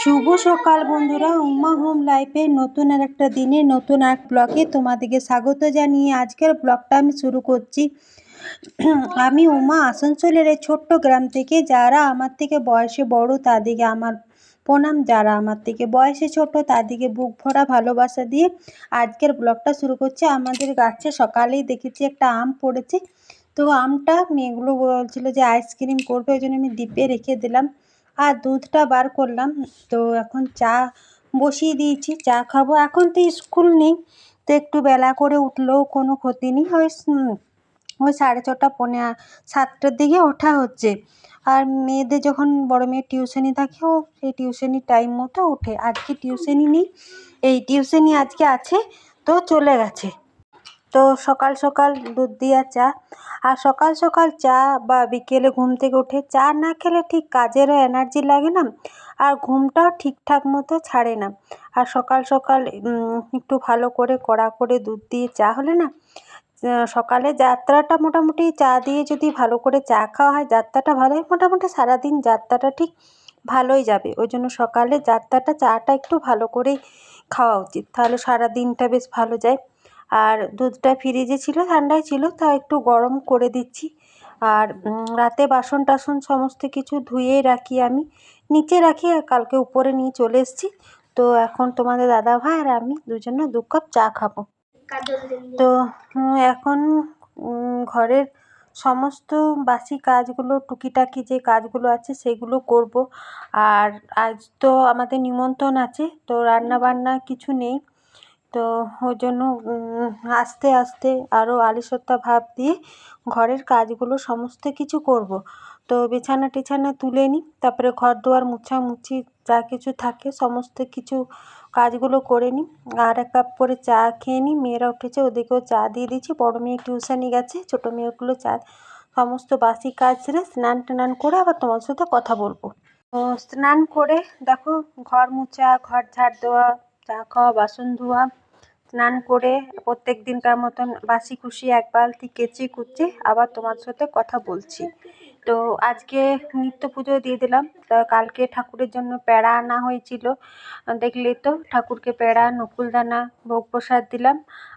শুভ সকাল বন্ধুরা, উমা হোম লাইফে নতুন আর একটা দিনে নতুন এক ব্লগে তোমাদেরকে স্বাগত জানিয়ে আজকের ব্লগটা আমি শুরু করছি। আমি উমা আসানসোলের এই ছোট্ট গ্রাম থেকে, যারা আমার থেকে বয়সে বড় তাদেরকে আমার প্রণাম, যারা আমার থেকে বয়সে ছোট তাদেরকে বুক ভরা ভালোবাসা দিয়ে আজকের ব্লগটা শুরু করছি। আমাদের গাছে সকালেই দেখেছি একটা আম পড়েছে। তো আমটা মেয়েগুলো বলছিল যে আইসক্রিম করবে, ওই জন্য আমি দ্বীপে রেখে দিলাম। আর দুধটা বার করলাম। তো এখন চা বসিয়ে দিয়েছি, চা খাব। এখন তো স্কুল নেই, তো একটু বেলা করে উঠলেও কোনো ক্ষতি নেই। ওই ওই সাড়ে ছটা পৌনে সাতটার দিকে ওঠা হচ্ছে। আর মেয়েদের যখন বড় মেয়ের টিউশনি থাকে, ও সেই টিউশনির টাইম মতো ওঠে। আজকে টিউশনি নেই, এই টিউশনি আজকে আছে, তো চলে গেছে। তো সকাল সকাল দুধ দিয়া চা। আর সকাল সকাল চা বা বিকেলে ঘুম থেকে উঠে চা না খেলে ঠিক কাজেরও এনার্জি লাগে না আর ঘুমটাও ঠিকঠাক মতো ছাড়ে না। আর সকাল সকাল একটু ভালো করে কড়া করে দুধ দিয়ে চা হলে না সকালে যাত্রাটা মোটামুটি চা দিয়ে যদি ভালো করে চা খাওয়া হয়, যাত্রাটা ভালো হয় মোটামুটি সারাদিন যাত্রাটা ঠিক ভালোই যাবে। ওই জন্য সকালে যাত্রাটা, চাটা একটু ভালো করেই খাওয়া উচিত। তাহলে সারা দিনটা বেশ ভালো যায়। আর দুধটা ফ্রিজে ছিল ঠান্ডাই ছিল, তা একটু গরম করে দিচ্ছি। আর রাতে বাসন টাসন সমস্ত কিছু ধুয়েই রাখি আমি। নিচে রাখি, আর কালকে উপরে নিয়ে চলে এসেছি। তো এখন তোমাদের দাদা ভাই আর আমি দুজনে দু কাপ চা খাব। তো এখন ঘরের সমস্ত বাসি কাজগুলো, টুকিটাকি যে কাজগুলো আছে সেগুলো করব। আর আজ তো আমাদের নিমন্ত্রণ আছে, তো রান্না বান্না কিছু নেই। তো ওই জন্য আস্তে আস্তে আরও আলিশয্যা ভাব দিয়ে ঘরের কাজগুলো সমস্ত কিছু করব। তো বিছানা টিছানা তুলে নিই, তারপরে ঘর দুয়ার মুছামুছি যা কিছু থাকে সমস্ত কিছু কাজগুলো করে নিই। আর এক কাপ করে চা খেয়ে নিই, মেয়েরা উঠেছে ওদেরকেও চা দিয়ে দিয়েছি। বড় মেয়ে টিউশনে গেছে, ছোটো মেয়েগুলো চা, সমস্ত বাসি কাজ সেরে স্নান টান করে আবার তোমার সাথে কথা বলব। তো স্নান করে দেখো, ঘর মোছা, ঘর ঝাড় দেওয়া, চা খাওয়া, বাসন ধোয়া স্নান করে প্রত্যেক দিনকার মতন বাসি খুশি এক বালতি কেচে কুচে আবার তোমার সাথে কথা বলছি। তো আজকে নিত্য পুজো দিয়ে দিলাম। তা কালকে ঠাকুরের জন্য প্যাড়া আনা হয়েছিল। দেখলে তো ঠাকুরকে প্যাড়া নকুলদানা, ভোগ প্রসাদ দিলাম।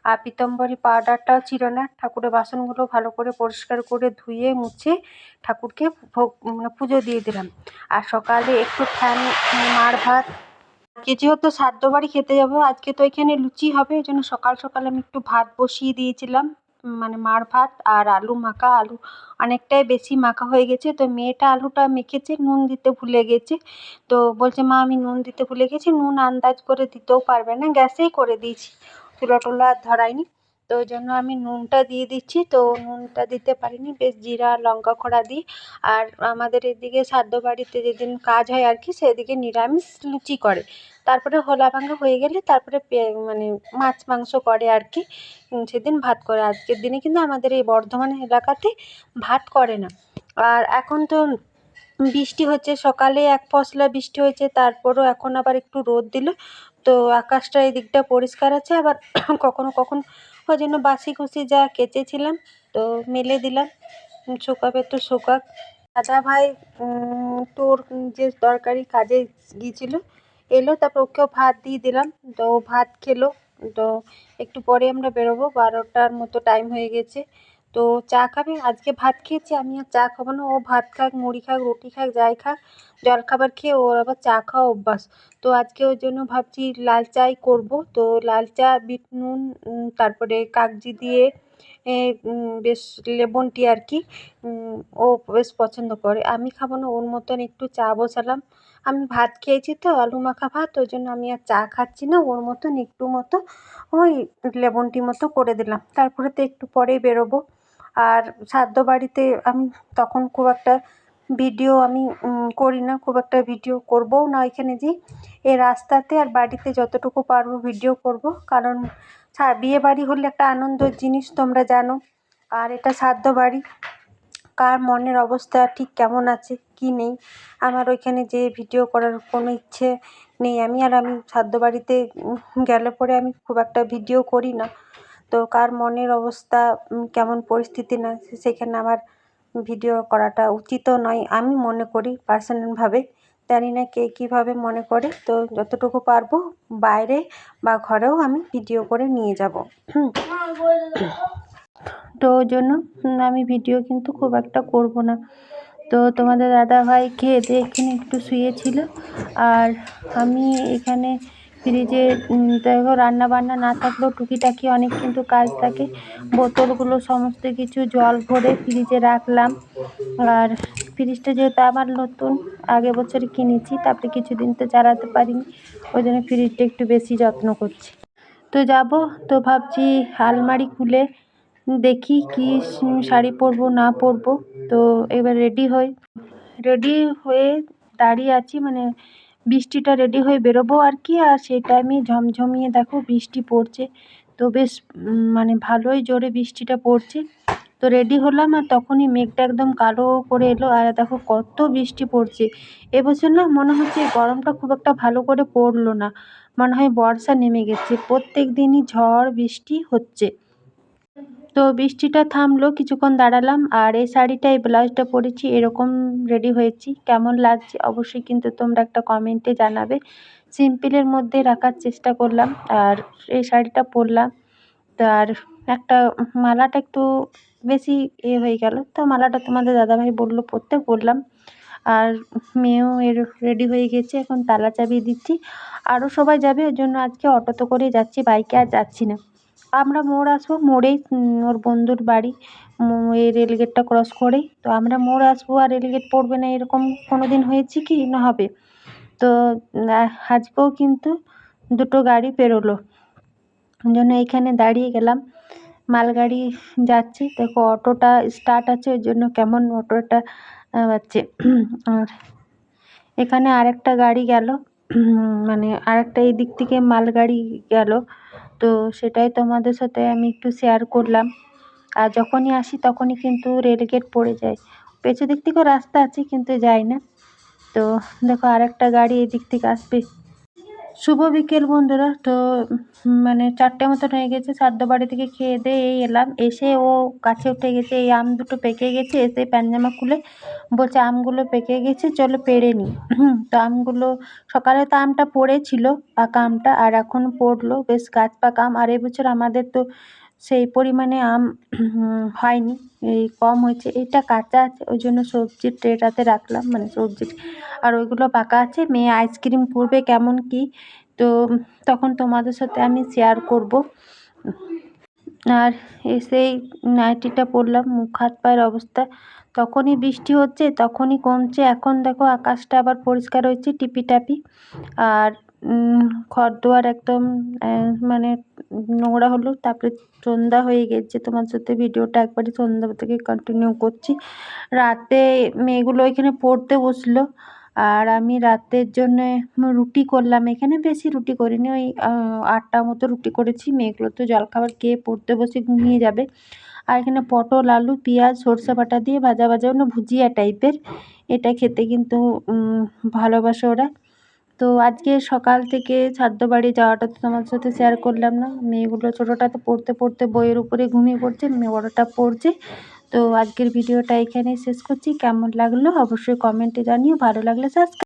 আর পিতম্বরী পাউডারটাও ছিল না। ঠাকুরের বাসনগুলো ভালো করে পরিষ্কার করে ধুয়ে মুছে ঠাকুরকে ভোগ মানে পুজো দিয়ে দিলাম। আর সকালে একটু ফ্যান, মার ভাত আজকে যেহেতু শ্রাদ্ধ বাড়ি খেতে যাব, আজকে তো এখানে লুচি হবে ওই জন্য সকাল সকাল আমি একটু ভাত বসিয়ে দিয়েছিলাম মানে মার ভাত আর আলু মাখা, আলু অনেকটাই বেশি মাখা হয়ে গেছে, তো মেয়েটা আলুটা মেখেছে, নুন দিতে ভুলে গেছে, তো বলছে, মা, আমি নুন দিতে ভুলে গেছি, নুন আন্দাজ করে দিতেও পারবে না, গ্যাসেই করে দিয়েছি। টুলা আর ধরাইনি তো ওই জন্য আমি নুনটা দিয়ে দিচ্ছি। তো নুনটা দিতে পারিনি, বেশ জিরা, লঙ্কা খোড়া দিই। আর আমাদের এদিকে শ্রাদ্ধ বাড়িতে যেদিন কাজ হয় আর কি, সেদিকে নিরামিষ লুচি করে। তারপরে হোলা ভাঙা হয়ে গেলে তারপরে মানে মাছ মাংস করে আর কি। সেদিন ভাত করে। আজকের দিনে কিন্তু আমাদের এই বর্ধমান এলাকাতে ভাত করে না। আর এখন তো বৃষ্টি হচ্ছে, সকালে এক পশলা বৃষ্টি হয়েছে, তারপরও এখন আবার একটু রোদ দিল। তো আকাশটা এদিকটা পরিষ্কার আছে, আবার কখনো কখনো ওই জন্য বাসি কুসি যা কেচেছিলাম, তো মেলে দিলাম। শুকাবে তো শুকাক। দাদা ভাই তোর যে তরকারি কাজে গিয়েছিল, এলো, তারপর ওকেও ভাত দিয়ে দিলাম। তো ভাত খেলো, তো একটু পরে আমরা বেরোবো, বারোটার মতো টাইম হয়ে গেছে। তো চা খাবে? আজকে ভাত খেয়েছি, আমি আর চা খাব না। ও ভাত খাক, মুড়ি খাক, রুটি খাক, যাই খাক, জলখাবার খেয়ে ওর আবার চা খাওয়া অভ্যাস। তো আজকে ওই জন্য ভাবছি লাল চাই করব। তো লাল চা, বিট নুন তারপরে কাগজি দিয়ে বেশ লেবন টি আর কি ও বেশ পছন্দ করে। আমি খাব না, ওর মতন একটু চা বসালাম। আমি ভাত খেয়েছি তো, আলু মাখা ভাত, ওই জন্য আমি আর চা খাচ্ছি না, ওর মতন একটু মতো ওই লেবন টি মতো করে দিলাম। তারপরে তো একটু পরেই বেরোবো। আর শ্রাদ্ধ বাড়িতে আমি তখন খুব একটা ভিডিও আমি করি না, খুব একটা ভিডিও করবও না ওইখানে যেয়ে এই রাস্তাতে আর বাড়িতে যতটুকু পারব ভিডিও করব। কারণ বিয়ে বাড়ি হলে একটা আনন্দের জিনিস তোমরা জানো, আর এটা শ্রাদ্ধ বাড়ি। কার মনের অবস্থা ঠিক কেমন আছে, কি নেই, আমার ওইখানে যেয়ে ভিডিও করার কোনো ইচ্ছে নেই। আমি আর আমি শ্রাদ্ধ বাড়িতে গেলে পরে আমি খুব একটা ভিডিও করি না। তো কার মনের অবস্থা কেমন পরিস্থিতি না সেখানে আমার ভিডিও করাটা উচিতও নয়। আমি মনে করি পার্সোনালভাবে জানি না কে কীভাবে মনে করে। তো যতটুকু পারব বাইরে বা ঘরেও আমি ভিডিও করে নিয়ে যাব। তো ওই জন্য আমি ভিডিও কিন্তু খুব একটা করব না। তো তোমাদের দাদাভাই খেয়ে দিয়ে এখানে একটু শুয়েছিল। আর আমি এখানে ফ্রিজে দেখো রান্না বান্না না থাকলেও টুকিটাকি অনেক কিন্তু কাজ থাকে। বোতলগুলো সমস্ত কিছু জল ভরে ফ্রিজে রাখলাম। আর ফ্রিজটা যেহেতু আমার নতুন আগে বছর কিনেছি, তারপরে কিছুদিন তো চালাতে পারিনি। ওই জন্য ফ্রিজটা একটু বেশি যত্ন করছি। তো যাব, তো ভাবছি আলমারি খুলে দেখি কি শাড়ি পরবো, না পরবো। তো এবার রেডি হই। রেডি হয়ে দাঁড়িয়ে আছি মানে বৃষ্টিটা রেডি হয়ে বেরোবো আর কি, আর সেই টাইমে ঝমঝমিয়ে দেখো বৃষ্টি পড়ছে। তো বেশ মানে ভালোই জোরে বৃষ্টিটা পড়ছে। তো রেডি হলাম আর তখনই মেঘটা একদম কালো করে এলো, আর দেখো কত বৃষ্টি পড়ছে। এবছর না মনে হচ্ছে গরমটা খুব একটা ভালো করে পড়ল না। মনে হয় বর্ষা নেমে গেছে। প্রত্যেক দিনই ঝড় বৃষ্টি হচ্ছে। তো বৃষ্টিটা থামলো, কিছুক্ষণ দাঁড়ালাম আর এই শাড়িটা এই ব্লাউজটা পরেছি, এরকম রেডি হয়েছি। কেমন লাগছে অবশ্যই কিন্তু তোমরা একটা কমেন্টে জানাবে। সিম্পলের মধ্যে রাখার চেষ্টা করলাম আর এই শাড়িটা পরলাম। আর একটা মালাটা একটু বেশি এ হয়ে গেল। তো মালাটা তোমাদের দাদাভাই বলল পরতে বললাম। আর মেয়েও এর রেডি হয়ে গেছে, এখন তালা চাবি দিচ্ছি। আরও সবাই যাবে, ওই জন্য আজকে অটোতে করেই যাচ্ছি বাইকে আর যাচ্ছি না। আমরা মোড় আসব, মোড়েই ওর বন্ধুর বাড়ি এই রেলগেটটা ক্রস করেই। তো আমরা মোড় আসব আর রেলগেট পড়বে না, এরকম কোনো দিন হয়েছে কি না হবে? তো আজকেও কিন্তু দুটো গাড়ি পেরোলো। জন্য এইখানে দাঁড়িয়ে গেলাম। মালগাড়ি যাচ্ছে, দেখো অটোটা স্টার্ট আছে, ওই জন্য কেমন অটোটা হচ্ছে আর এখানে আরেকটা গাড়ি গেল। মানে আরেকটা এই দিক থেকে মালগাড়ি গেল। তো সেটাই তোমাদের সাথে আমি একটু শেয়ার করলাম। আর যখনই আসি তখনই কিন্তু রেলগেট পড়ে যায়। পেছন দিক থেকেও রাস্তা আছে কিন্তু যাই না। তো দেখো আর একটা গাড়ি এদিক থেকে আসবে। শুভ বিকেল, বন্ধুরা। তো মানে চারটে মতন হয়ে গেছে। সাদ্য বাড়ি থেকে খেয়ে দিয়ে এই এলাম। এসে ও কাছে উঠে গেছে, এই আম দুটো পেকে গেছে। এসে প্যানজামা খুলে বলছে, আমগুলো পেকে গেছে, চলো পেড়ে নিই তো আমগুলো, সকালে তো আমটা পড়েছিল, পাকা আমটা, আর এখন পড়ল। বেশ গাছ পাকা আম। আর এবছর আমাদের তো সেই পরিমাণে আম হয়নি। এই কম হয়েছে। এটা কাঁচা আছে, ওই জন্য সবজির ট্রেটাতে রাখলাম মানে সবজির আর ওইগুলো পাকা আছে। মেয়ে আইসক্রিম করবে কেমন কি, তো তখন তোমাদের সাথে আমি শেয়ার করব। আর এসেই নাইটিটা পরলাম, মুখ, হাত, পায়ের অবস্থা। তখনই বৃষ্টি হচ্ছে, তখনই কমছে। এখন দেখো আকাশটা আবার পরিষ্কার হয়েছে টিপি টাপি আর ঘর দুয়ার একদম মানে নোংরা হলো, তারপরে সন্ধ্যা হয়ে গেছে। তোমার সাথে ভিডিওটা একবারই সন্ধ্যা থেকে কন্টিনিউ করছি। রাতে মেয়েগুলো এখানে পড়তে বসল, আর আমি রাতের জন্যে রুটি করলাম। এখানে বেশি রুটি করিনি, ওই আটটা মতো রুটি করেছি। মেয়েগুলো তো জলখাবার খেয়ে পড়তে বসে ঘুমিয়ে যাবে। আর এখানে পটল, আলু, পেঁয়াজ, সরষে বাটা দিয়ে ভাজা ভাজা মানে ভুজিয়া টাইপের এটা খেতে কিন্তু ভালোবাসে ওরা। তো আজকে সকাল থেকে ছাদ্য বাড়ি যাওয়াটা তো তোমার সাথে শেয়ার করলাম না। মেয়েগুলো ছোটোটা তো পড়তে পড়তে বইয়ের উপরে ঘুমিয়ে পড়ছে, মেয়ে বড়োটা পড়ছে। তো আজকের ভিডিওটা এখানেই শেষ করছি। কেমন লাগল অবশ্যই কমেন্টে জানিও, ভালো লাগলে সাবস্ক্রাইব